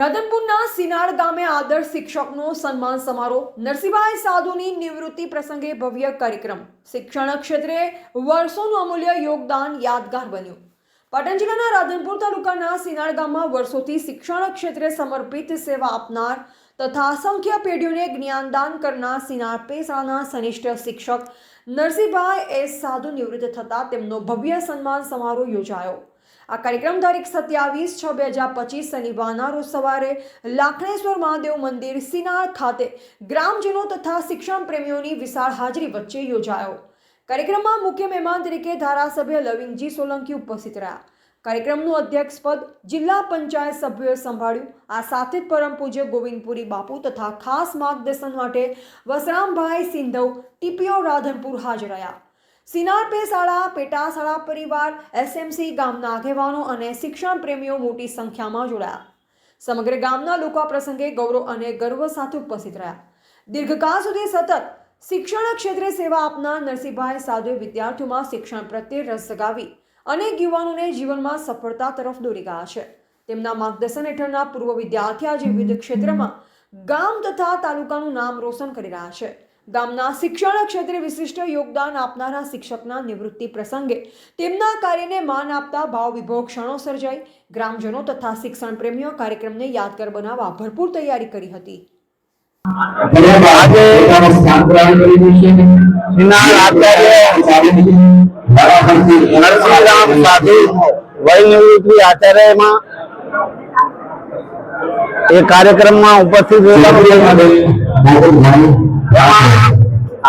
રાધનપુરના સિનાળ ગામે આદર્શ શિક્ષકનો સન્માન સમારોહ નરસિંહભાઈ સાધુની નિવૃત્તિ પ્રસંગે ભવ્ય કાર્યક્રમ. શિક્ષણ ક્ષેત્રે વર્ષોનું અમૂલ્ય યોગદાન યાદગાર બન્યું. પાટણ જિલ્લાના રાધનપુર તાલુકાના સિનાળ ગામમાં વર્ષોથી શિક્ષણ ક્ષેત્રે સમર્પિત સેવા આપનાર તથા અસંખ્ય પેઢીઓને જ્ઞાનદાન કરનાર સિનાળ પેસાના સનિષ્ઠ શિક્ષક નરસિંહભાઈ એસ સાધુ નિવૃત્ત થતાં તેમનો ભવ્ય સન્માન સમારોહ યોજાયો. આ કાર્યક્રમ તારીખ સત્યાવીસ છ બે હજાર પચીસ શનિવારના રોજ સવારે લાખણેશ્વર મહાદેવ મંદિર સિનાળ ખાતે ગ્રામજનો તથા શિક્ષણ પ્રેમીઓની વિશાળ હાજરી વચ્ચે યોજાયો. કાર્યક્રમમાં મુખ્ય મહેમાન તરીકે ધારાસભ્ય લવિંગજી સોલંકી ઉપસ્થિત રહ્યા. કાર્યક્રમનું અધ્યક્ષપદ જિલ્લા પંચાયત સભ્યોએ સંભાળ્યું. આ સાથે જ પરમ પૂજ્ય ગોવિંદપુરી બાપુ તથા ખાસ માર્ગદર્શન માટે વસરામભાઈ સિંધવ, ટીપીઓ રાધનપુર હાજર રહ્યા. સિનાર પે શાળા પેટા શાળા પરિવાર એસએમસી ગામના આગેવાનો અને શિક્ષણ પ્રેમીઓ મોટી સંખ્યામાં જોડાયા. સમગ્ર ગામના લોકો પ્રસંગે ગૌરવ અને ગર્વ સાથે ઉપસ્થિત રહ્યા. દીર્ઘકાળ સુધી સતત શિક્ષણ ક્ષેત્રે સેવા આપનાર નરસિંહભાઈ સાધુએ વિદ્યાર્થીઓમાં શિક્ષણ પ્રત્યે રસ જગાવી અનેક યુવાનોને જીવનમાં સફળતા તરફ દોરી ગયા છે. તેમના માર્ગદર્શન હેઠળના પૂર્વ વિદ્યાર્થી આજે વિવિધ ક્ષેત્રમાં ગામ તથા તાલુકાનું નામ રોશન કરી રહ્યા છે. ગામના શિક્ષણ ક્ષેત્રે વિશિષ્ટ યોગદાન આપનારા શિક્ષકના નિવૃત્તિ પ્રસંગે તેમના કાર્યને માન આપતા ભાવ વિભોગ ક્ષણો સર્જાઈ. ગ્રામજનો તથા શિક્ષણ પ્રેમીઓ કાર્યક્રમને યાદગાર બનાવવા ભરપૂર તૈયારી કરી હતી. વય આચાર્યમાં એ કાર્યક્રમમાં ઉપસ્થિત રહેલા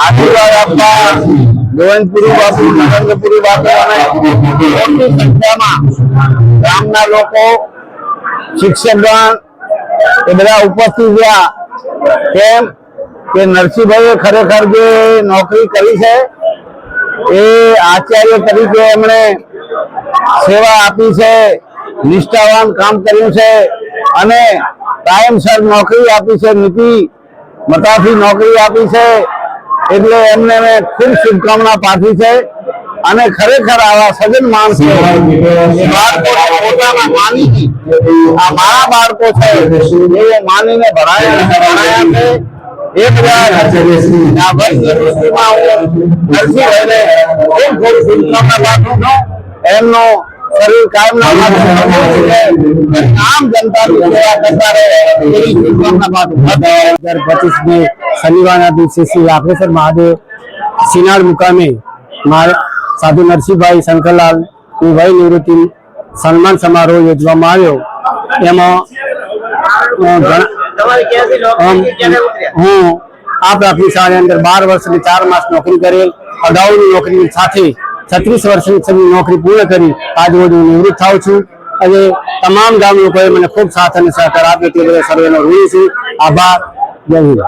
આશીર્વાદ આપવા. ગોવિંદપુરી ગામના લોકો શિક્ષકગણ એ બધા ઉપસ્થિત રહ્યા. કેમ કે નરસિંહભાઈએ ખરેખર જે નોકરી કરી છે, એ આચાર્ય તરીકે એમણે સેવા આપી છે, નિષ્ઠાવાન કામ કર્યું છે અને કાયમસર નોકરી આપી છે નીતિ મતાથી નોકરી આપી છે, એટલે એમને મેં ખૂબ શુભકામના પાઠવી છે. અને ખરેખર આવા સજન માણસો આ મારા બાળકો છે એવો માનીને ભરાયા છે એ બધા નરસિંહભાઈને ખૂબ ખૂબ શુભકામના પાઠવું છું. એમનો શરીર કાયમ આમ જનતાની સેવા કરતા રહે એવી શુભકામના પાઠવું હજાર પચીસ ને શનિવારના દિવસે શ્રી લાખેશ્વર મહાદેવ સિનાળ મુકામે સાધુ નરસિંહભાઈ શંકરલાલની વય નિવૃત્તિ સન્માન સમારોહ યોજવામાં આવ્યો. એમાં હું આ પ્રાથમિક શાળાની અંદર બાર વર્ષ વર્ષની ચાર માસ નોકરી કરેલ. અગાઉની નોકરી સાથે છત્રીસ વર્ષની નોકરી પૂર્ણ કરી આજ રોજ હું નિવૃત્ત થાઉં છું. અને તમામ ગામ લોકોએ મને ખૂબ સાથ અને સહકાર આપ્યો. તે બધા સર્વેનો ઋણી છું. આભાર. જય હિન્દ.